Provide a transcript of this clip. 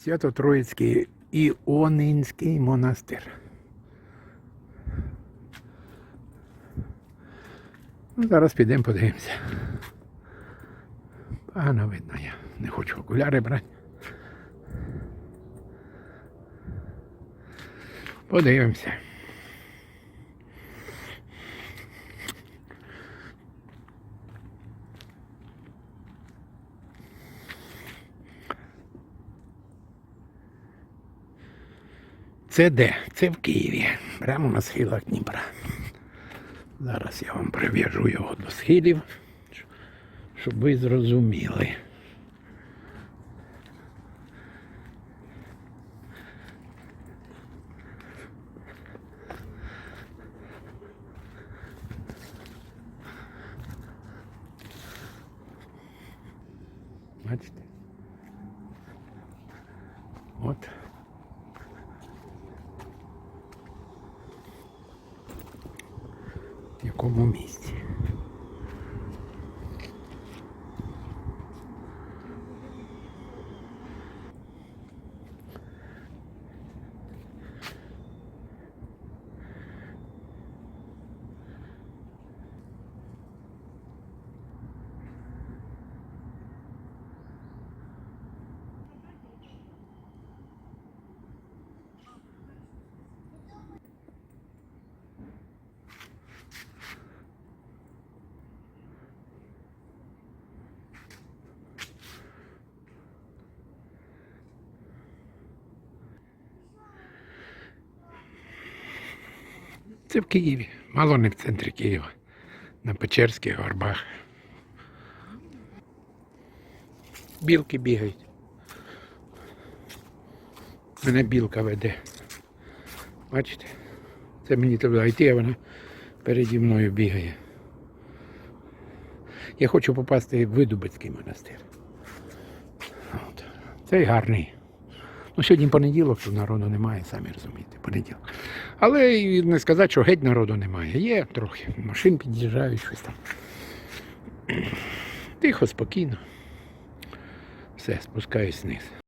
Свято-Троїцький Іонинський монастир. Ну, зараз підемо подивимося. Погано видно я. Не хочу окуляри брати. Подивимося. Це де? Це в Києві, прямо на схилах Дніпра. Зараз я вам прив'яжу його до схилів, щоб ви зрозуміли. Бачите? От. В якому місці. Це в Києві, мало не в центрі Києва, на Печерських горбах. Білки бігають. Мене білка веде. Бачите? Це мені треба йти, а вона переді мною бігає. Я хочу попасти в Видубицький монастир. От. Цей гарний. Ну, сьогодні понеділок, то народу немає, самі розумієте, понеділок. Але не сказати, що геть народу немає. Є трохи. Машин під'їжджають, щось там. Тихо, спокійно. Все, спускаюсь вниз.